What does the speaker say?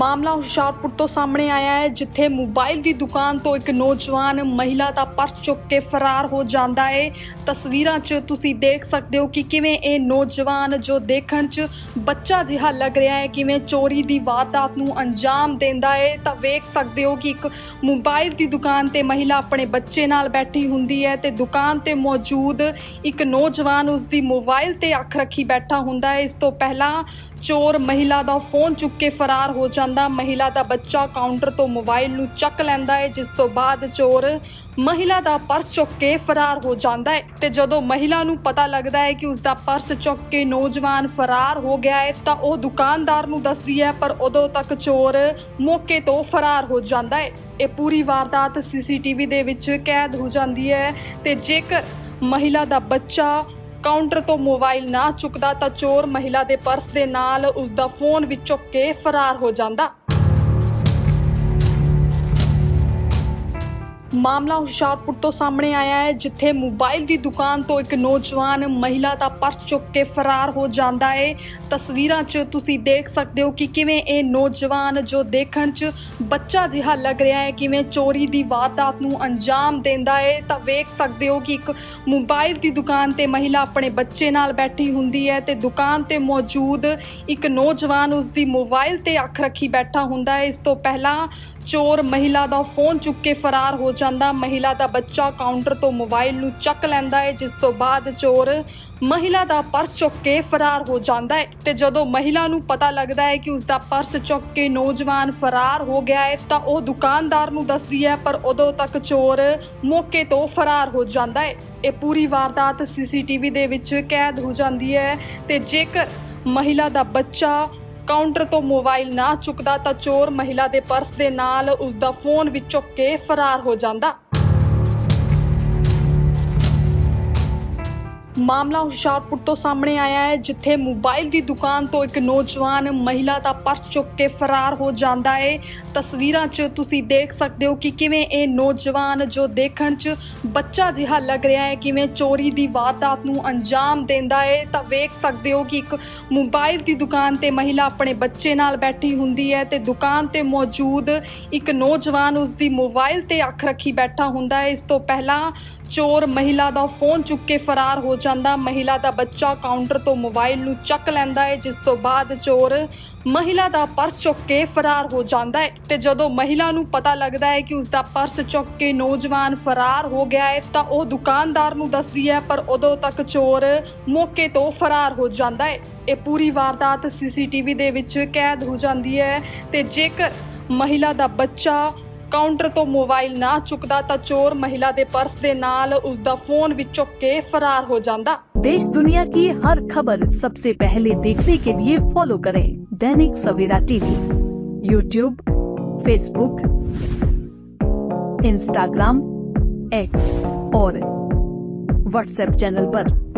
ਮਾਮਲਾ ਹੁਸ਼ਿਆਰਪੁਰ ਤੋਂ ਸਾਹਮਣੇ ਆਇਆ ਹੈ, ਜਿੱਥੇ ਮੋਬਾਈਲ ਦੀ ਦੁਕਾਨ ਤੋਂ ਇੱਕ ਨੌਜਵਾਨ ਮਹਿਲਾ ਦਾ ਪਰਸ ਚੁੱਕ ਕੇ ਫਰਾਰ ਹੋ ਜਾਂਦਾ ਹੈ। ਤਸਵੀਰਾਂ 'ਚ ਤੁਸੀਂ ਦੇਖ ਸਕਦੇ ਹੋ ਕਿ ਕਿਵੇਂ ਇਹ ਨੌਜਵਾਨ ਜੋ ਦੇਖਣ 'ਚ ਬੱਚਾ ਜਿਹਾ ਲੱਗ ਰਿਹਾ ਹੈ, ਕਿਵੇਂ ਚੋਰੀ ਦੀ ਵਾਰਦਾਤ ਨੂੰ ਅੰਜਾਮ ਦਿੰਦਾ ਹੈ। ਤਾਂ ਵੇਖ ਸਕਦੇ ਹੋ ਕਿ ਇੱਕ ਮੋਬਾਈਲ ਦੀ ਦੁਕਾਨ ਤੇ ਮਹਿਲਾ ਆਪਣੇ ਬੱਚੇ ਨਾਲ ਬੈਠੀ ਹੁੰਦੀ ਹੈ ਤੇ ਦੁਕਾਨ ਤੇ ਮੌਜੂਦ ਇੱਕ ਨੌਜਵਾਨ ਉਸ ਦੀ ਮੋਬਾਈਲ ਤੇ ਅੱਖ ਰੱਖੀ ਬੈਠਾ ਹੁੰਦਾ ਹੈ। ਇਸ ਤੋਂ ਪਹਿਲਾਂ ਚੋਰ ਮਹਿਲਾ ਦਾ ਫੋਨ ਚੁੱਕ ਕੇ ਫਰਾਰ ਹੋ ਜਾਂਦਾ। ਮਹਿਲਾ ਦਾ ਬੱਚਾ ਕਾਊਂਟਰ ਤੋਂ ਮੋਬਾਈਲ ਨੂੰ ਚੱਕ ਲੈਂਦਾ ਹੈ, ਜਿਸ ਤੋਂ ਬਾਅਦ ਚੋਰ ਮਹਿਲਾ ਦਾ ਪਰਸ ਚੁੱਕ ਕੇ ਫਰਾਰ ਹੋ ਜਾਂਦਾ ਹੈ। ਤੇ ਜਦੋਂ ਮਹਿਲਾ ਨੂੰ ਪਤਾ ਲੱਗਦਾ ਹੈ ਕਿ ਉਸ ਦਾ ਪਰਸ ਚੁੱਕ ਕੇ ਨੌਜਵਾਨ ਫਰਾਰ ਹੋ ਗਿਆ ਹੈ, ਤਾਂ ਉਹ ਦੁਕਾਨਦਾਰ ਨੂੰ ਦੱਸਦੀ ਹੈ, ਪਰ ਉਦੋਂ ਤੱਕ ਚੋਰ ਮੌਕੇ ਤੋਂ ਫਰਾਰ ਹੋ ਜਾਂਦਾ ਹੈ। ਇਹ ਪੂਰੀ ਵਾਰਦਾਤ ਸੀਸੀਟੀਵੀ ਦੇ ਵਿੱਚ ਕੈਦ ਹੋ ਜਾਂਦੀ ਹੈ ਤੇ ਜੇਕਰ ਮਹਿਲਾ ਦਾ ਬੱਚਾ ਕਾਊਂਟਰ ਤੋਂ ਮੋਬਾਈਲ ਨਾ ਚੁੱਕਦਾ ਤਾਂ ਚੋਰ ਮਹਿਲਾ ਦੇ ਪਰਸ ਦੇ ਨਾਲ ਉਸ ਦਾ ਫੋਨ ਵੀ ਚੁੱਕ ਕੇ ਫਰਾਰ ਹੋ ਜਾਂਦਾ। ਮਾਮਲਾ ਹੁਸ਼ਿਆਰਪੁਰ ਤੋਂ ਸਾਹਮਣੇ ਆਇਆ ਹੈ, ਜਿੱਥੇ ਮੋਬਾਈਲ ਦੀ ਦੁਕਾਨ ਤੋਂ ਇੱਕ ਨੌਜਵਾਨ ਮਹਿਲਾ ਦਾ ਪਰਸ ਚੁੱਕ ਕੇ ਫਰਾਰ ਹੋ ਜਾਂਦਾ ਹੈ। ਤਸਵੀਰਾਂ 'ਚ ਤੁਸੀਂ ਦੇਖ ਸਕਦੇ ਹੋ ਕਿ ਕਿਵੇਂ ਇਹ ਨੌਜਵਾਨ ਜੋ ਦੇਖਣ 'ਚ ਬੱਚਾ ਜਿਹਾ ਲੱਗ ਰਿਹਾ ਹੈ, ਕਿਵੇਂ ਚੋਰੀ ਦੀ ਵਾਰਦਾਤ ਨੂੰ ਅੰਜਾਮ ਦਿੰਦਾ ਹੈ। ਤਾਂ ਵੇਖ ਸਕਦੇ ਹੋ ਕਿ ਇੱਕ ਮੋਬਾਈਲ ਦੀ ਦੁਕਾਨ ਤੇ ਮਹਿਲਾ ਆਪਣੇ ਬੱਚੇ ਨਾਲ ਬੈਠੀ ਹੁੰਦੀ ਹੈ ਤੇ ਦੁਕਾਨ ਤੇ ਮੌਜੂਦ ਇੱਕ ਨੌਜਵਾਨ ਉਸ ਦੀ ਮੋਬਾਈਲ ਤੇ ਅੱਖ ਰੱਖੀ ਬੈਠਾ ਹੁੰਦਾ ਹੈ। ਇਸ ਤੋਂ ਪਹਿਲਾਂ ਚੋਰ ਮਹਿਲਾ ਦਾ ਫੋਨ ਚੁੱਕ ਕੇ ਫਰਾਰ ਹੋ ਜਾਂਦਾ, ਮਹਿਲਾ ਦਾ ਬੱਚਾ ਕਾਊਂਟਰ ਤੋਂ ਮੋਬਾਈਲ ਨੂੰ ਚੱਕ ਲੈਂਦਾ ਹੈ, ਜਿਸ ਤੋਂ ਬਾਅਦ ਚੋਰ ਮਹਿਲਾ ਦਾ ਪਰਸ ਚੁੱਕ ਕੇ ਫਰਾਰ ਹੋ ਜਾਂਦਾ ਹੈ। ਤੇ ਜਦੋਂ ਮਹਿਲਾ ਨੂੰ ਪਤਾ ਲੱਗਦਾ ਹੈ ਕਿ ਉਸ ਦਾ ਪਰਸ ਚੁੱਕ ਕੇ ਨੌਜਵਾਨ ਫਰਾਰ ਹੋ ਗਿਆ ਹੈ, ਤਾਂ ਉਹ ਦੁਕਾਨਦਾਰ ਨੂੰ ਦੱਸਦੀ ਹੈ, ਪਰ ਉਦੋਂ ਤੱਕ ਚੋਰ ਮੌਕੇ ਤੋਂ ਫਰਾਰ ਹੋ ਜਾਂਦਾ ਹੈ। ਇਹ ਪੂਰੀ ਵਾਰਦਾਤ ਸੀਸੀਟੀਵੀ ਦੇ ਵਿੱਚ ਕੈਦ ਹੋ ਜਾਂਦੀ ਹੈ ਤੇ ਜੇਕਰ ਮਹਿਲਾ ਦਾ ਬੱਚਾ ਕਾਊਂਟਰ ਤੋਂ ਮੋਬਾਈਲ ਨਾ ਚੁੱਕਦਾ ਤਾਂ ਚੋਰ ਮਹਿਲਾ ਦੇ ਪਰਸ ਦੇ ਨਾਲ ਉਸ ਦਾ ਫੋਨ ਵੀ ਚੁੱਕ ਕੇ ਫਰਾਰ ਹੋ ਜਾਂਦਾ। ਮਾਮਲਾ ਹੁਸ਼ਿਆਰਪੁਰ ਤੋਂ ਸਾਹਮਣੇ ਆਇਆ ਹੈ, ਜਿੱਥੇ ਮੋਬਾਈਲ ਦੀ ਦੁਕਾਨ ਤੋਂ ਇੱਕ ਨੌਜਵਾਨ ਮਹਿਲਾ ਦਾ ਪਰਸ ਚੁੱਕ ਕੇ ਫਰਾਰ ਹੋ ਜਾਂਦਾ ਹੈ। ਤਸਵੀਰਾਂ 'ਚ ਤੁਸੀਂ ਦੇਖ ਸਕਦੇ ਹੋ ਕਿ ਕਿਵੇਂ ਇਹ ਨੌਜਵਾਨ ਜੋ ਦੇਖਣ 'ਚ ਬੱਚਾ ਜਿਹਾ ਲੱਗ ਰਿਹਾ ਹੈ, ਕਿਵੇਂ ਚੋਰੀ ਦੀ ਵਾਰਦਾਤ ਨੂੰ ਅੰਜਾਮ ਦਿੰਦਾ ਹੈ, ਤਾਂ ਵੇਖ ਸਕਦੇ ਹੋ ਕਿ ਇੱਕ ਮੋਬਾਈਲ ਦੀ ਦੁਕਾਨ ਤੇ ਮਹਿਲਾ ਆਪਣੇ ਬੱਚੇ ਨਾਲ ਬੈਠੀ ਹੁੰਦੀ ਹੈ ਤੇ ਦੁਕਾਨ ਤੇ ਮੌਜੂਦ ਇੱਕ ਨੌਜਵਾਨ ਉਸ ਦੀ ਮੋਬਾਈਲ ਤੇ ਅੱਖ ਰੱਖੀ ਬੈਠਾ ਹੁੰਦਾ ਹੈ। ਇਸ ਤੋਂ ਪਹਿਲਾਂ ਚੋਰ ਮਹਿਲਾ ਦਾ ਫੋਨ ਚੁੱਕ ਕੇ ਫਰਾਰ ਹੋ ਜਾਂਦਾ। ਮਹਿਲਾ ਦਾ ਬੱਚਾ ਕਾਊਂਟਰ ਤੋਂ ਮੋਬਾਈਲ ਨੂੰ ਚੱਕ ਲੈਂਦਾ ਹੈ, ਜਿਸ ਤੋਂ ਬਾਅਦ ਚੋਰ ਮਹਿਲਾ ਦਾ ਪਰਸ ਚੁੱਕ ਕੇ ਫਰਾਰ ਹੋ ਜਾਂਦਾ ਹੈ। ਤੇ ਜਦੋਂ ਮਹਿਲਾ ਨੂੰ ਪਤਾ ਲੱਗਦਾ ਹੈ ਕਿ ਉਸ ਦਾ ਪਰਸ ਚੁੱਕ ਕੇ ਨੌਜਵਾਨ ਫਰਾਰ ਹੋ ਗਿਆ ਹੈ, ਤਾਂ ਉਹ ਦੁਕਾਨਦਾਰ ਨੂੰ ਦੱਸਦੀ ਹੈ, ਪਰ ਉਦੋਂ ਤੱਕ ਚੋਰ ਮੌਕੇ ਤੋਂ ਫਰਾਰ ਹੋ ਜਾਂਦਾ ਹੈ। ਇਹ ਪੂਰੀ ਵਾਰਦਾਤ ਸੀਸੀਟੀਵੀ ਦੇ ਵਿੱਚ ਕੈਦ ਹੋ ਜਾਂਦੀ ਹੈ ਤੇ ਜੇਕਰ ਮਹਿਲਾ ਦਾ ਬੱਚਾ ਕਾਊਂਟਰ ਤੋਂ ਮੋਬਾਈਲ ਨਾ ਚੁੱਕਦਾ ਤਾਂ ਚੋਰ ਮਹਿਲਾ ਦੇ ਪਰਸ ਦੇ ਨਾਲ ਉਸ ਦਾ ਫੋਨ ਵੀ ਚੁੱਕ ਕੇ ਫਰਾਰ ਹੋ ਜਾਂਦਾ देश दुनिया की हर खबर सबसे पहले देखने के लिए फॉलो करें Dainik Savera TV YouTube Facebook Instagram X और व्हाट्सएप चैनल पर।